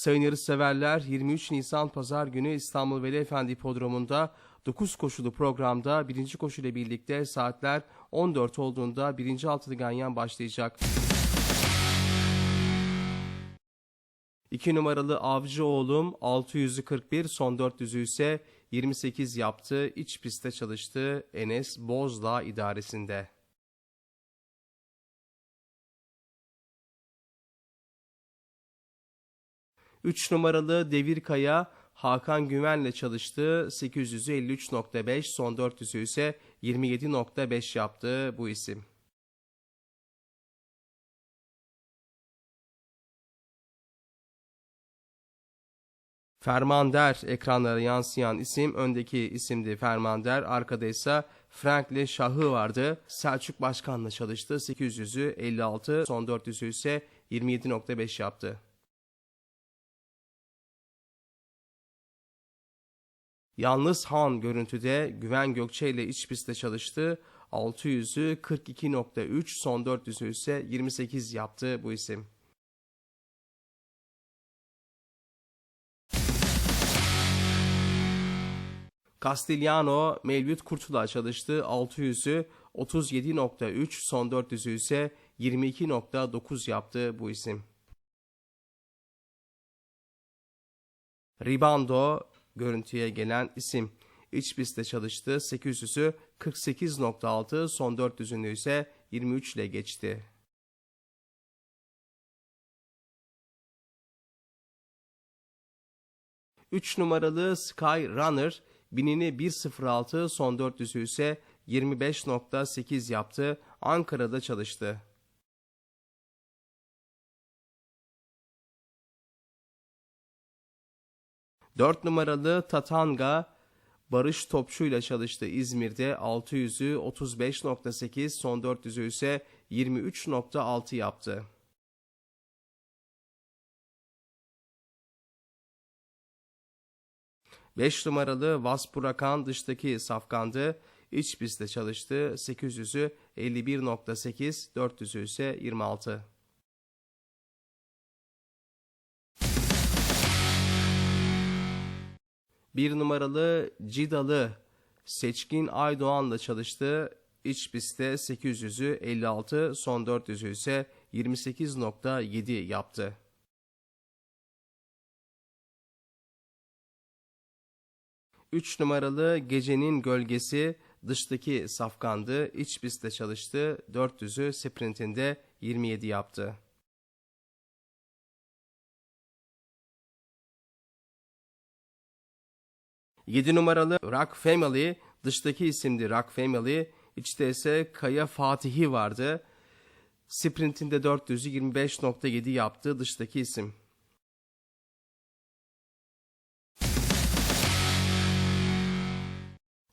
Sayın yarışseverler 23 Nisan Pazar günü İstanbul Veli Efendi Hipodromu'nda 9 koşulu programda birinci koşuyla birlikte saatler 14 olduğunda birinci altılı ganyan başlayacak. 2 numaralı Avcı Oğlum 600'ü 41 son 400'ü ise 28 yaptı. İç pistte çalıştı Enes Bozdağ idaresinde. Üç numaralı Devirkaya Hakan Güven'le çalıştı. 800'ü 53.5 son 400'ü ise 27.5 yaptı bu isim. Fermander ekranlara yansıyan isim öndeki isimdi Fermander. Arkada ise Frankli Şahı vardı. Selçuk Başkan'la çalıştı. 800'ü 56 son 400'ü ise 27.5 yaptı. Yalnız Han görüntüde Güven Gökçe ile iç pistte çalıştı. 600'ü 42.3 son 400'ü ise 28 yaptı bu isim. Castigliano Mevlüt Kurtul'a çalıştı. 600'ü 37.3 son 400'ü ise 22.9 yaptı bu isim. Ribando görüntüye gelen isim. İç pistte çalıştı. 800'ü 48.6 son 400'ünü ise 23 ile geçti. Üç numaralı Sky Runner binini 1.06 son 400'ü ise 25.8 yaptı. Ankara'da çalıştı. Dört numaralı Tatanga Barış Topçu ile çalıştı İzmir'de 600'ü 35.8 son 400'ü ise 23.6 yaptı. Beş numaralı Vaspurakan dıştaki safkandı. İç pistte çalıştı. 800'ü 51.8, 400'ü ise 26. Bir numaralı Cidalı Seçkin Aydoğan'la çalıştı. İç pistte 800'ü 56, son 400'ü ise 28.7 yaptı. Üç numaralı Gecenin Gölgesi dıştaki safkandı. İç pistte çalıştı. 400'ü sprintinde 27 yaptı. 7 numaralı Rock Family, dıştaki isimdi Rock Family, içte ise Kaya Fatihi vardı. Sprintinde 400'ü 25.7 yaptı dıştaki isim.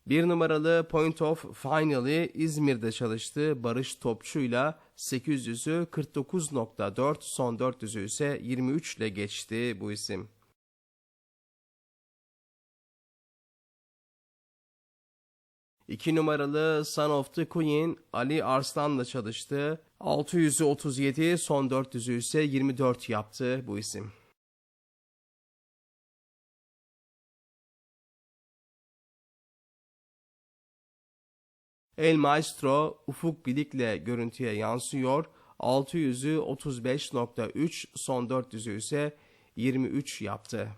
Bir numaralı Point of Finally İzmir'de çalıştı. Barış Topçu'yla 800'ü 49.4 son 400'ü ise 23 ile geçti bu isim. 2 numaralı Son of the Queen Ali Arslan'la çalıştı. 600'ü 37, son 400'ü ise 24 yaptı bu isim. El Maestro Ufuk Bilik'le görüntüye yansıyor. 600'ü 35.3, son 400'ü ise 23 yaptı.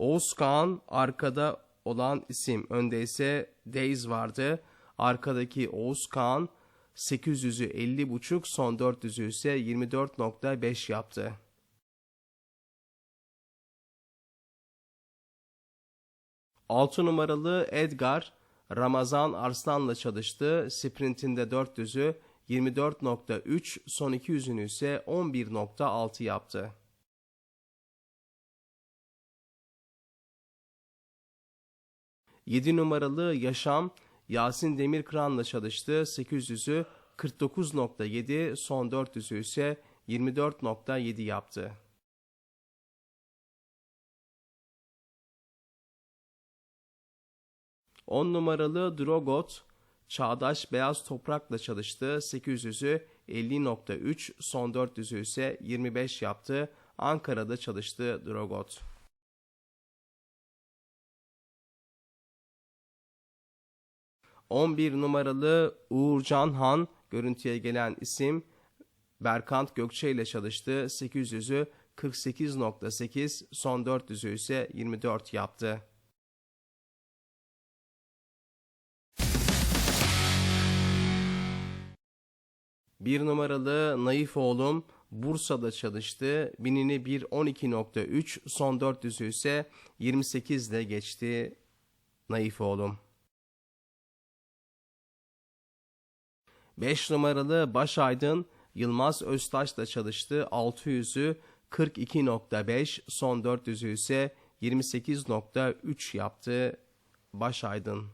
Oğuzkan arkada olan isim. Önde ise Days vardı. Arkadaki Oğuzkan 800'ü 50.5 son 400'ü ise 24.5 yaptı. Altı numaralı Edgar Ramazan Arslan'la çalıştı. Sprintinde 400'ü 24.3 son 200'ünü ise 11.6 yaptı. 7 numaralı Yaşam Yasin Demirkıran'la çalıştı. 800'ü 49.7, son 400'ü ise 24.7 yaptı. On numaralı Drogot Çağdaş Beyaz Toprak'la çalıştı. 800'ü 50.3, son 400'ü ise 25 yaptı. Ankara'da çalıştı Drogot. ...11 numaralı Uğurcan Han görüntüye gelen isim Berkant Gökçe ile çalıştı. 800'ü 48.8, son 400'ü ise 24 yaptı. Bir numaralı Naif oğlum Bursa'da çalıştı. Binini 1.12.3, son 400'ü ise 28 ile geçti Naif oğlum. 5 numaralı Başaydın Yılmaz Öztaş'la çalıştı. 600'ü 42.5, son 400'ü ise 28.3 yaptı Başaydın.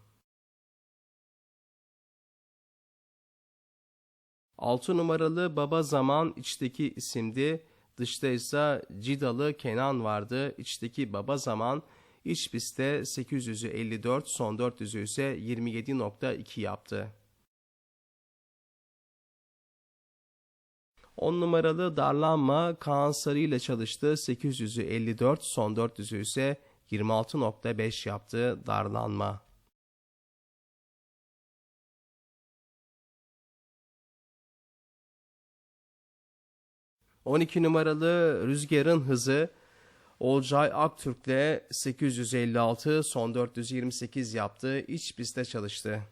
6 numaralı Baba Zaman içteki isimdi. Dışta ise Cidalı Kenan vardı. İçteki Baba Zaman iç pistte 800'ü 54, son 400'ü ise 27.2 yaptı. 10 numaralı Darlanma Kaan Sarı ile çalıştı. 800'ü 54, son 400'ü ise 26.5 yaptı Darlanma. ...12 numaralı Rüzgar'ın hızı... Olcay Aktürk'le 856, son 428 yaptı. İç pistte çalıştı.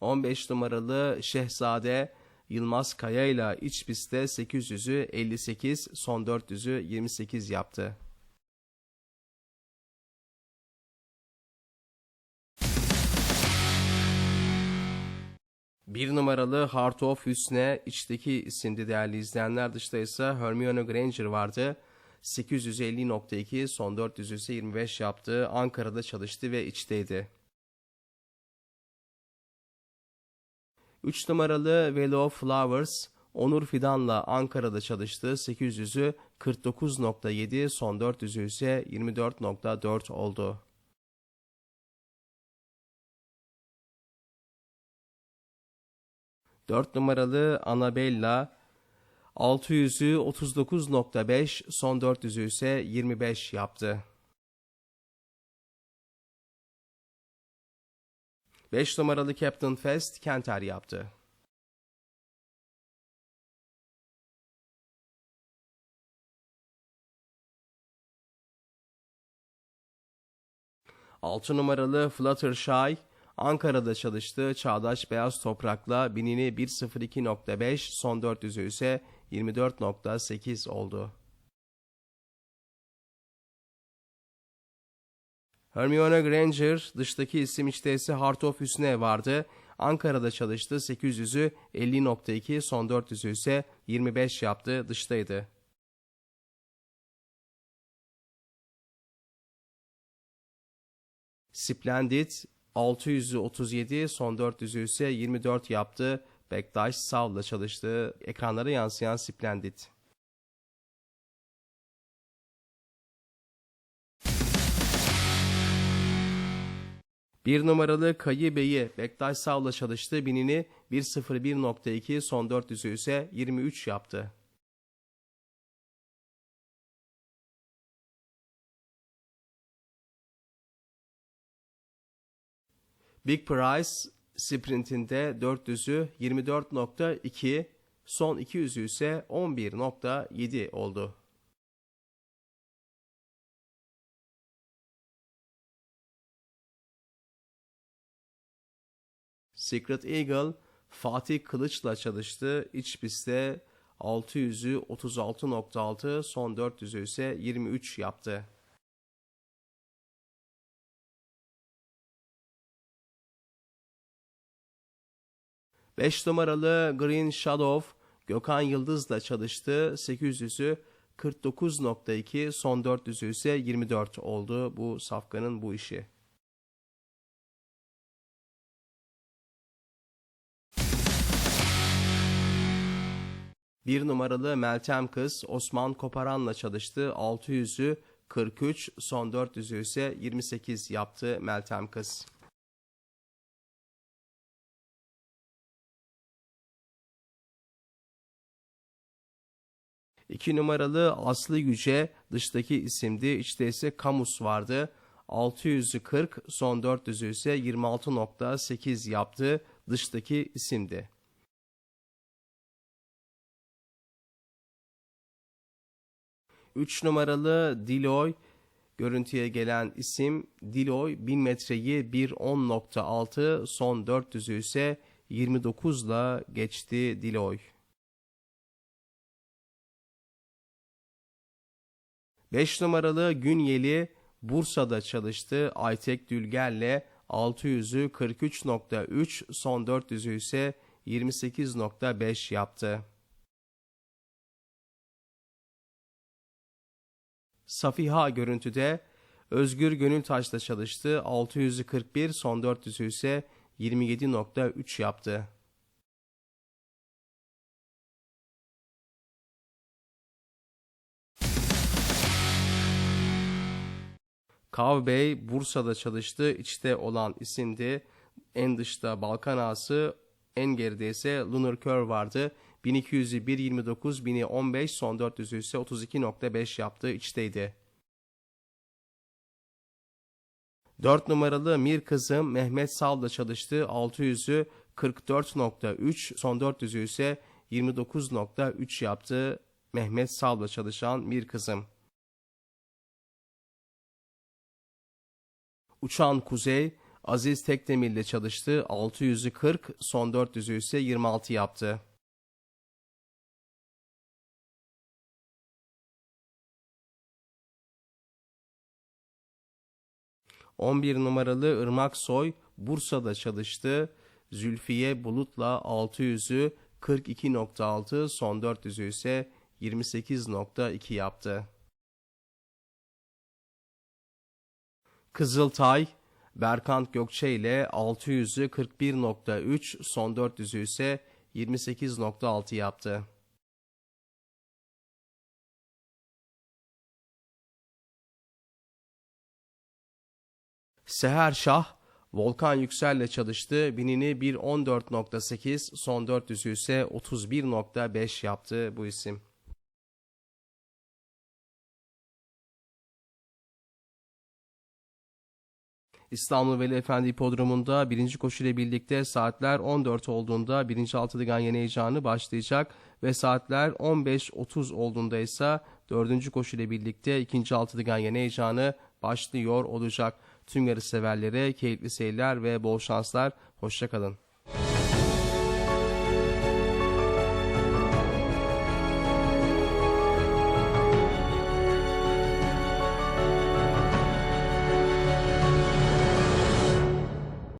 15 numaralı Şehzade Yılmaz Kaya ile iç pistte 800'ü 58, son 400'ü 28 yaptı. Bir numaralı Heart of Hüsne içteki isimdi değerli izleyenler. Dışta ise Hermione Granger vardı. 850.2 son 400 ise 25 yaptı. Ankara'da çalıştı ve içteydi. 3 numaralı Velo Flowers Onur Fidan'la Ankara'da çalıştı. 800'ü 49.7, son 400'ü ise 24.4 oldu. Dört numaralı Anabella 600'ü 39.5, son 400'ü ise 25 yaptı. 5 numaralı Captain Fest Kenter yaptı. Altı numaralı Fluttershy Ankara'da çalıştı. Çağdaş Beyaz Toprak'la binini 1.02.5 son 400'ü ise 24.8 oldu. Hermione Granger dıştaki isim Heart of Hüsne vardı. Ankara'da çalıştı. 800'ü 50.2 son 400'ü ise 25 yaptı dıştaydı. Splendid 600'ü 37 son 400'ü ise 24 yaptı. Bektaş Sav'la çalıştı. Ekranlara yansıyan Splendid. Bir numaralı Kayı Bey'i Bektaş Sav'la çalıştı. Binini 1.01.2 son 400'ü ise 23 yaptı. Big Price sprintinde 400'ü 24.2, son 200'ü ise 11.7 oldu. Secret Eagle Fatih Kılıç'la çalıştı. İç pistte 600'ü 36.6, son 400'ü ise 23 yaptı. Beş numaralı Green Shadow Gökhan Yıldız'la çalıştı. 800'ü 49.2, son 400'ü ise 24 oldu bu safkanın bu işi. Bir numaralı Meltem Kız Osman Koparan'la çalıştı. 600'ü 43, son 400'ü ise 28 yaptı Meltem Kız. 2 numaralı Aslı Yüce dıştaki isimdi. İçte ise Kamus vardı. 600'ü 40, son 400'ü ise 26.8 yaptı. Dıştaki isimdi. Üç numaralı Diloy görüntüye gelen isim Diloy 1000 metreyi 1.10.6 son 400'ü ise 29 ile geçti Diloy. 5 numaralı Günyeli Bursa'da çalıştı. Aytek Dülger'le 600'ü 43.3 son 400'ü ise 28.5 yaptı. Safiha görüntüde Özgür Gönültaş'ta çalıştı. 600'ü 41 son 400'ü ise 27.3 yaptı. Kav Bey Bursa'da çalıştı. İçte olan isimdi. En dışta Balkan Ağası, en geride ise Lunar Curve vardı. 1200'ü 1.29, 1000'i 15, son 400'ü ise 32.5 yaptı. İçteydi. 4 numaralı Mir kızım Mehmet Sal'da çalıştı. 600'ü 44.3, son 400'ü ise 29.3 yaptı. Mehmet Sal'da çalışan Mir kızım. Uçan Kuzey, Aziz Tekdemir ile çalıştı. 600'ü 40, son 400'ü ise 26 yaptı. ...11 numaralı Irmak Soy Bursa'da çalıştı. Zülfiye Bulut'la 600'ü 42.6 son 400'ü ise 28.2 yaptı. Kızıltay, Berkant Gökçe ile 600'ü 41.3, son 400'ü ise 28.6 yaptı. Seher Şah, Volkan Yüksel'le çalıştı. Binini 1.14.8, son 400'ü ise 31.5 yaptı bu isim. İstanbul Veli Efendi Hipodromu'nda birinci koşu ile birlikte saatler 14 olduğunda birinci altılı yeni heyecanı başlayacak ve saatler 15.30 olduğunda ise dördüncü koşu ile birlikte ikinci altılı yeni heyecanı başlıyor olacak. Tüm yarış severlere keyifli seyirler ve bol şanslar. Hoşçakalın.